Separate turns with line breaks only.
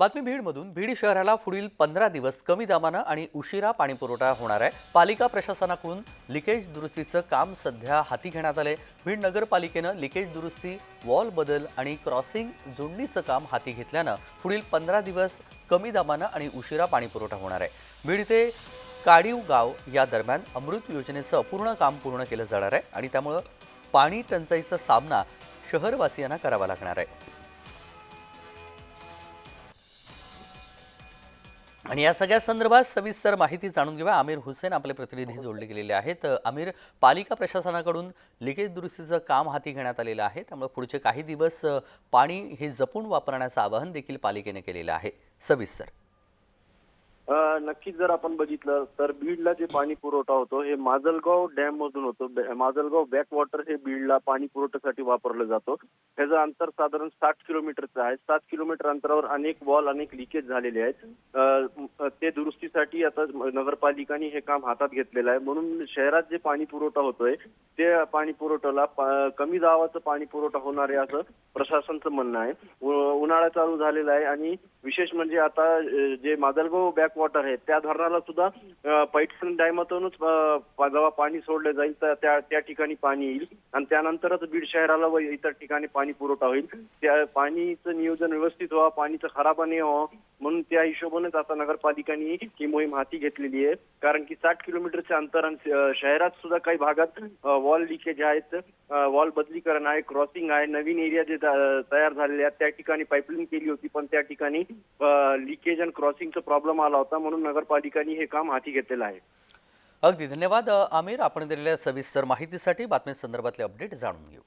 बातमी बीडमधून बीड शहराला पुढील पंधरा दिवस कमी दाबानं आणि उशिरा पाणीपुरवठा होणार आहे. पालिका प्रशासनाकडून लिकेज दुरुस्तीचं काम सध्या हाती घेण्यात आले बीड नगरपालिकेनं लिकेज दुरुस्ती वॉल बदल आणि क्रॉसिंग जोडणीचं काम हाती घेतल्यानं पुढील पंधरा दिवस कमी दाबानं आणि उशिरा पाणीपुरवठा होणार आहे. बीड ते काडीव गाव या दरम्यान अमृत योजनेचं अपूर्ण काम पूर्ण केलं जाणार आहे आणि त्यामुळं पाणी टंचाईचा सामना शहरवासियांना करावा लागणार आहे. आणि या सगळ्या संदर्भात सविस्तर माहिती जाणून घेऊया. आमिर हुसेन आपले प्रतिनिधी जोडले गेलेले आहेत. आमिर पालिका प्रशासनाकडून लिकेज दुरुस्तीचं काम हाती घेण्यात आलेलं आहे. त्यामुळे पुढचे काही दिवस पाणी हे जपून वापरण्याचं आवाहन देखील पालिकेने केलेलं आहे. सविस्तर.
नक्कीच जर आपण बघितलं तर बीडला जे पाणी पुरवठा होतो हे माजलगाव डॅम मधून होतो. माजलगाव बॅक वॉटर हे बीडला पाणी पुरवठ्यासाठी वापरलं जातो. त्याचं अंतर साधारण साठ किलोमीटरचं आहे. सात किलोमीटर अंतरावर अनेक वॉल अनेक लिकेज झालेले आहेत. ते दुरुस्तीसाठी आता नगरपालिकाने हे काम हातात घेतलेलं आहे. म्हणून शहरात जे पाणी पुरवठा होतोय ते पाणी पुरवठ्याला कमी दावाचं पाणी पुरवठा होणार आहे असं प्रशासनचं म्हणणं आहे. उन्हाळा चालू झालेला आहे आणि विशेष म्हणजे आता जे माजलगाव बॅक वॉटर आहे. त्या धरणाला सुद्धा पैठण डॅमातूनच जेव्हा पाणी सोडलं जाईल. तर त्या त्या ठिकाणी पाणी येईल. आणि त्यानंतरच बीड शहराला व इतर ठिकाणी पाणी पुरवठा होईल. त्या पाणीचं नियोजन व्यवस्थित व्हावं पाणीचं खराबा व्हावं. म्हणून त्या हिशोबानेच आता नगरपालिकांनी ही मोहीम हाती घेतलेली आहे. कारण की साठ किलोमीटरचे अंतर आणि शहरात सुद्धा काही भागात वॉल लिकेज आहेत वॉल बदलीकरण आहे क्रॉसिंग आहे नवीन एरिया जे तयार झालेले आहेत त्या ठिकाणी पाईपलाईन केली होती पण त्या ठिकाणी लिकेज आणि क्रॉसिंगचा प्रॉब्लेम आला होता म्हणून नगरपालिकांनी हे काम हाती घेतलेलं आहे.
अगदी धन्यवाद आमिर. आपण दिलेल्या सविस्तर माहितीसाठी बातमी संदर्भातले अपडेट जाणून घेऊ.